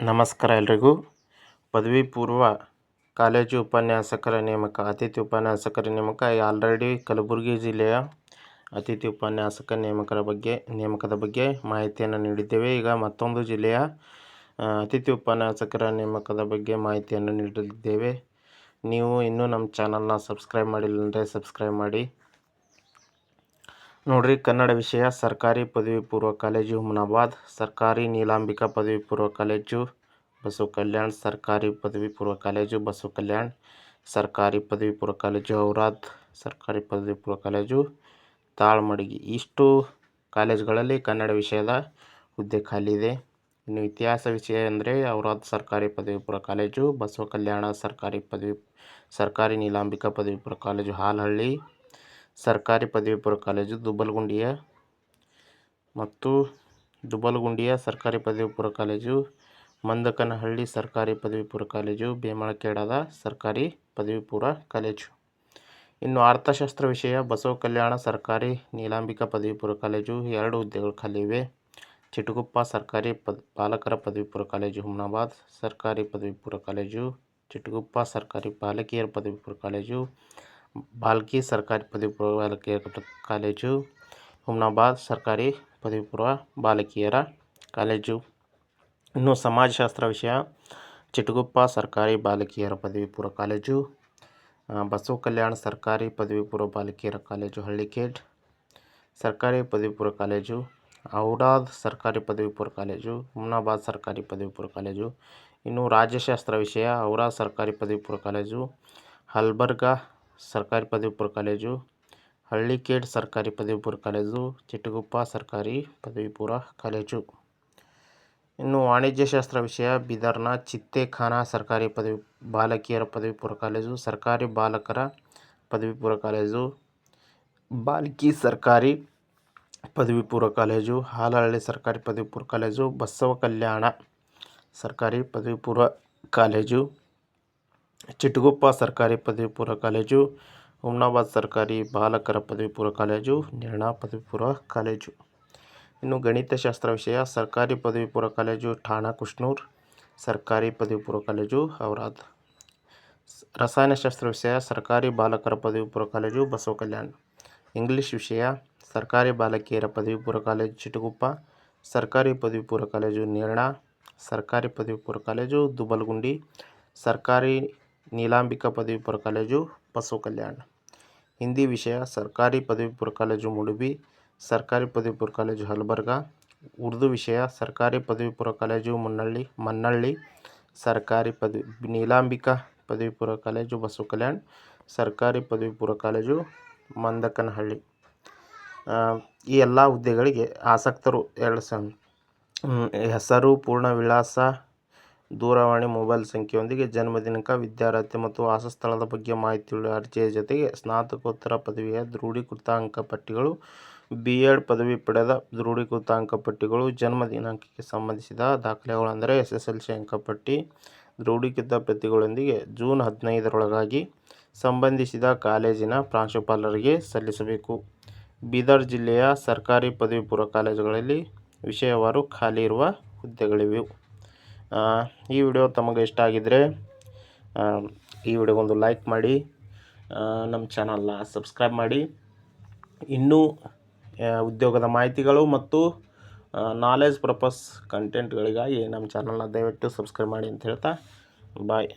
ನಮಸ್ಕಾರ ಎಲ್ರಿಗೂ. ಪದವಿ ಪೂರ್ವ ಕಾಲೇಜು ಉಪನ್ಯಾಸಕರ ನೇಮಕ, ಅತಿಥಿ ಉಪನ್ಯಾಸಕರ ನೇಮಕ ಆಲ್ರೆಡಿ ಕಲಬುರಗಿ ಜಿಲ್ಲೆಯ ಅತಿಥಿ ಉಪನ್ಯಾಸಕ ನೇಮಕರ ಬಗ್ಗೆ, ನೇಮಕದ ಬಗ್ಗೆ ಮಾಹಿತಿಯನ್ನು ನೀಡಿದ್ದೇವೆ. ಈಗ ಮತ್ತೊಂದು ಜಿಲ್ಲೆಯ ಅತಿಥಿ ಉಪನ್ಯಾಸಕರ ನೇಮಕದ ಬಗ್ಗೆ ಮಾಹಿತಿಯನ್ನು ನೀಡಲಿದ್ದೇವೆ. ನೀವು ಇನ್ನೂ ನಮ್ಮ ಚಾನಲ್ನ ಸಬ್ಸ್ಕ್ರೈಬ್ ಮಾಡಿಲ್ಲ ಅಂದರೆ ಸಬ್ಸ್ಕ್ರೈಬ್ ಮಾಡಿ. ನೋಡ್ರಿ, ಕನ್ನಡ ವಿಷಯ, ಸರ್ಕಾರಿ ಪದವಿ ಪೂರ್ವ ಕಾಲೇಜು, ಹುಮನಾಬಾದ್. ಸರ್ಕಾರಿ ನೀಲಾಂಬಿಕಾ ಪದವಿ ಪೂರ್ವ ಕಾಲೇಜು, ಬಸವ ಕಲ್ಯಾಣ್. ಸರ್ಕಾರಿ ಪದವಿ ಪೂರ್ವ ಕಾಲೇಜು, ಬಸವ ಕಲ್ಯಾಣ್. ಸರ್ಕಾರಿ ಪದವಿ ಪೂರ್ವ ಕಾಲೇಜು ಔರಾದ್ ಸರ್ಕಾರಿ ಪದವಿ ಪೂರ್ವ ಕಾಲೇಜು, ತಾಳ್ಮಡಗಿ. ಇಷ್ಟು ಕಾಲೇಜುಗಳಲ್ಲಿ ಕನ್ನಡ ವಿಷಯದ ಹುದ್ದೆ ಖಾಲಿ ಇದೆ. ಇನ್ನು ಇತಿಹಾಸ ವಿಷಯ ಅಂದರೆ ಔರಾದ್ ಸರ್ಕಾರಿ ಪದವಿ ಪೂರ್ವ ಕಾಲೇಜು, ಬಸವ ಕಲ್ಯಾಣ ಸರ್ಕಾರಿ ಪದವಿ, ಸರ್ಕಾರಿ ನೀಲಾಂಬಿಕಾ ಪದವಿ ಪೂರ್ವ ಕಾಲೇಜು, ಹಾಲಹಳ್ಳಿ. ಸರ್ಕಾರಿ ಪದವಿ ಪೂರ್ವ ಕಾಲೇಜು ದುಬ್ಬಲಗುಂಡಿಯ ಮತ್ತು ದುಬ್ಬಲಗುಂಡಿಯ ಸರ್ಕಾರಿ ಪದವಿ ಪೂರ್ವ ಕಾಲೇಜು ಮಂದಕನಹಳ್ಳಿ ಸರ್ಕಾರಿ ಪದವಿ ಪೂರ್ವ ಕಾಲೇಜು ಬೇಮಳಕೇಡದ ಸರ್ಕಾರಿ ಪದವಿ ಪೂರ್ವ ಕಾಲೇಜು. ಇನ್ನು ಅರ್ಥಶಾಸ್ತ್ರ ವಿಷಯ, ಬಸವ ಕಲ್ಯಾಣ ಸರ್ಕಾರಿ ನೀಲಾಂಬಿಕಾ ಪದವಿ ಪೂರ್ವ ಕಾಲೇಜು ಎರಡು ಹುದ್ದೆಗಳು ಖಾಲಿ ಇವೆ. ಚಿಟಗುಪ್ಪ ಸರ್ಕಾರಿ ಪದ ಬಾಲಕರ ಪದವಿ ಪೂರ್ವ ಕಾಲೇಜು ಹುಮನಾಬಾದ್ ಸರ್ಕಾರಿ ಪದವಿ ಪೂರ್ವ ಕಾಲೇಜು, ಚಿಟಗುಪ್ಪ ಸರ್ಕಾರಿ ಬಾಲಕಿಯರ ಪದವಿ ಪೂರ್ವ ಕಾಲೇಜು ಬಾಲ್ಕಿ ಸರ್ಕಾರಿ ಪದವಿ ಪೂರ್ವ ಬಾಲಕಿಯರ ಕಾಲೇಜು ಹುಮ್ನಾಬಾದ್ ಸರ್ಕಾರಿ ಪದವಿ ಪೂರ್ವ ಬಾಲಕಿಯರ ಕಾಲೇಜು ಇನ್ನು ಸಮಾಜಶಾಸ್ತ್ರ ವಿಷಯ ಚಿಟಗುಪ್ಪ ಸರ್ಕಾರಿ ಬಾಲಕಿಯರ ಪದವಿ ಪೂರ್ವ ಕಾಲೇಜು ಬಸವ ಕಲ್ಯಾಣ ಸರ್ಕಾರಿ ಪದವಿ ಪೂರ್ವ ಬಾಲಕಿಯರ ಕಾಲೇಜು ಹಳ್ಳಿಕೇಡ್ ಸರ್ಕಾರಿ ಪದವಿ ಪೂರ್ವ ಕಾಲೇಜು ಔರಾದ್ ಸರ್ಕಾರಿ ಪದವಿ ಪೂರ್ವ ಕಾಲೇಜು ಹುಮ್ನಾಬಾದ್ ಸರ್ಕಾರಿ ಪದವಿ ಪೂರ್ವ ಕಾಲೇಜು ಇನ್ನು ರಾಜ್ಯಶಾಸ್ತ್ರ ವಿಷಯ ಔರಾದ್ ಸರ್ಕಾರಿ ಪದವಿ ಪೂರ್ವ ಕಾಲೇಜು ಹಲ್ಬರ್ಗಾ ಸರ್ಕಾರಿ ಪದವಿ ಪೂರ್ವ ಕಾಲೇಜು, ಹಳ್ಳಿಕೇಡ್ ಸರ್ಕಾರಿ ಪದವಿ ಪೂರ್ವ ಕಾಲೇಜು ಚಿಟ್ಟಗುಪ್ಪ ಸರ್ಕಾರಿ ಪದವಿ ಪೂರ್ವ ಕಾಲೇಜು. ಇನ್ನು ವಾಣಿಜ್ಯಶಾಸ್ತ್ರ ವಿಷಯ, ಬೀದರ್ನ ಚಿತ್ತೇಖಾನ ಸರ್ಕಾರಿ ಪದವಿ, ಬಾಲಕಿಯರ ಪದವಿ ಪೂರ್ವ ಕಾಲೇಜು, ಸರ್ಕಾರಿ ಬಾಲಕರ ಪದವಿ ಪೂರ್ವ ಕಾಲೇಜು, ಬಾಲಕಿ ಸರ್ಕಾರಿ ಪದವಿ ಪೂರ್ವ ಕಾಲೇಜು, ಹಾಲಹಳ್ಳಿ ಸರ್ಕಾರಿ ಪದವಿ ಪೂರ್ವ ಕಾಲೇಜು, ಬಸವ ಕಲ್ಯಾಣ ಸರ್ಕಾರಿ ಪದವಿ ಪೂರ್ವ ಕಾಲೇಜು. ಚಿಟಗುಪ್ಪ ಸರ್ಕಾರಿ ಪದವಿ ಪೂರ್ವ ಕಾಲೇಜು ಹುಮ್ನಾಬಾದ್ ಸರ್ಕಾರಿ ಬಾಲಕರ ಪದವಿ ಪೂರ್ವ ಕಾಲೇಜು, ನಿರ್ಣಾ ಪದವಿ ಪೂರ್ವ ಕಾಲೇಜು. ಇನ್ನು ಗಣಿತಶಾಸ್ತ್ರ ವಿಷಯ, ಸರ್ಕಾರಿ ಪದವಿ ಪೂರ್ವ ಕಾಲೇಜು ಠಾಣಾ ಕುಷ್ನೂರ್, ಸರ್ಕಾರಿ ಪದವಿ ಪೂರ್ವ ಕಾಲೇಜು ಔರಾದ್ ರಸಾಯನಶಾಸ್ತ್ರ ವಿಷಯ, ಸರ್ಕಾರಿ ಬಾಲಕರ ಪದವಿ ಪೂರ್ವ ಕಾಲೇಜು ಬಸವ ಕಲ್ಯಾಣ್ ಇಂಗ್ಲಿಷ್ ವಿಷಯ, ಸರ್ಕಾರಿ ಬಾಲಕಿಯರ ಪದವಿ ಪೂರ್ವ ಕಾಲೇಜು ಚಿಟಗುಪ್ಪ ಸರ್ಕಾರಿ ಪದವಿ ಪೂರ್ವ ಕಾಲೇಜು ನಿರ್ಣಾ, ಸರ್ಕಾರಿ ಪದವಿ ಪೂರ್ವ ಕಾಲೇಜು ದುಬಲ್ಗುಂಡಿ, ಸರ್ಕಾರಿ ನೀಲಾಂಬಿಕಾ ಪದವಿ ಪೂರ್ವ ಕಾಲೇಜು, ಬಸವ ಕಲ್ಯಾಣ. ಹಿಂದಿ ವಿಷಯ, ಸರ್ಕಾರಿ ಪದವಿ ಪೂರ್ವ ಕಾಲೇಜು ಮುಡುಬಿ ಸರ್ಕಾರಿ ಪದವಿ ಪೂರ್ವ ಕಾಲೇಜು ಹಲಬರ್ಗಾ. ಉರ್ದು ವಿಷಯ, ಸರ್ಕಾರಿ ಪದವಿ ಪೂರ್ವ ಕಾಲೇಜು ಮುನ್ನಳ್ಳಿ, ಮನ್ನಳ್ಳಿ. ಸರ್ಕಾರಿ ಪದವಿ, ನೀಲಾಂಬಿಕಾ ಪದವಿ ಪೂರ್ವ ಕಾಲೇಜು, ಬಸವ ಕಲ್ಯಾಣ್. ಸರ್ಕಾರಿ ಪದವಿ ಪೂರ್ವ ಕಾಲೇಜು, ಮಂದಕನಹಳ್ಳಿ. ಈ ಎಲ್ಲ ಹುದ್ದೆಗಳಿಗೆ ಆಸಕ್ತರು ಎರಡು ಸ ಹೆಸರು, ಪೂರ್ಣ ವಿಳಾಸ ದೂರವಾಣಿ ಮೊಬೈಲ್ ಸಂಖ್ಯೆಯೊಂದಿಗೆ ಜನ್ಮ ದಿನಾಂಕ ವಿದ್ಯಾರ್ಹತೆ ಮತ್ತು ವಾಸಸ್ಥಳದ ಬಗ್ಗೆ ಮಾಹಿತಿಯುಳ್ಳ ಅರ್ಜಿಯ ಜೊತೆಗೆ ಸ್ನಾತಕೋತ್ತರ ಪದವಿಯ ದೃಢೀಕೃತ ಅಂಕಪಟ್ಟಿಗಳು ಬಿ ಎಡ್ ಪದವಿ ಪಡೆದ ದೃಢೀಕೃತ ಅಂಕಪಟ್ಟಿಗಳು ಜನ್ಮ ದಿನಾಂಕಕ್ಕೆ ಸಂಬಂಧಿಸಿದ ದಾಖಲೆಗಳು ಅಂದರೆ ಎಸ್ ಎಸ್ ಎಲ್ ಸಿ ಅಂಕಪಟ್ಟಿ, ದೃಢೀಕೃತ ಪ್ರತಿಗಳೊಂದಿಗೆ ಜೂನ್ ಹದಿನೈದರೊಳಗಾಗಿ ಸಂಬಂಧಿಸಿದ ಕಾಲೇಜಿನ ಪ್ರಾಂಶುಪಾಲರಿಗೆ ಸಲ್ಲಿಸಬೇಕು. ಬೀದರ್ ಜಿಲ್ಲೆಯ ಸರ್ಕಾರಿ ಪದವಿ ಪೂರ್ವ ಕಾಲೇಜುಗಳಲ್ಲಿ ವಿಷಯವಾರು ಖಾಲಿ ಇರುವ ಹುದ್ದೆಗಳಿವೆ. ಈ ವಿಡಿಯೋ ತಮಗೆ ಇಷ್ಟ ಆಗಿದ್ದರೆ ಈ ವಿಡಿಯೋಗೊಂದು ಲೈಕ್ ಮಾಡಿ ನಮ್ಮ ಚಾನಲ್ನ ಸಬ್ಸ್ಕ್ರೈಬ್ ಮಾಡಿ. ಇನ್ನೂ ಉದ್ಯೋಗದ ಮಾಹಿತಿಗಳು ಮತ್ತು ನಾಲೆಜ್ ಪರ್ಪಸ್ ಕಂಟೆಂಟ್ಗಳಿಗಾಗಿ ನಮ್ಮ ಚಾನಲ್ನ ದಯವಿಟ್ಟು ಸಬ್ಸ್ಕ್ರೈಬ್ ಮಾಡಿ ಅಂತ ಹೇಳ್ತಾ ಬಾಯ್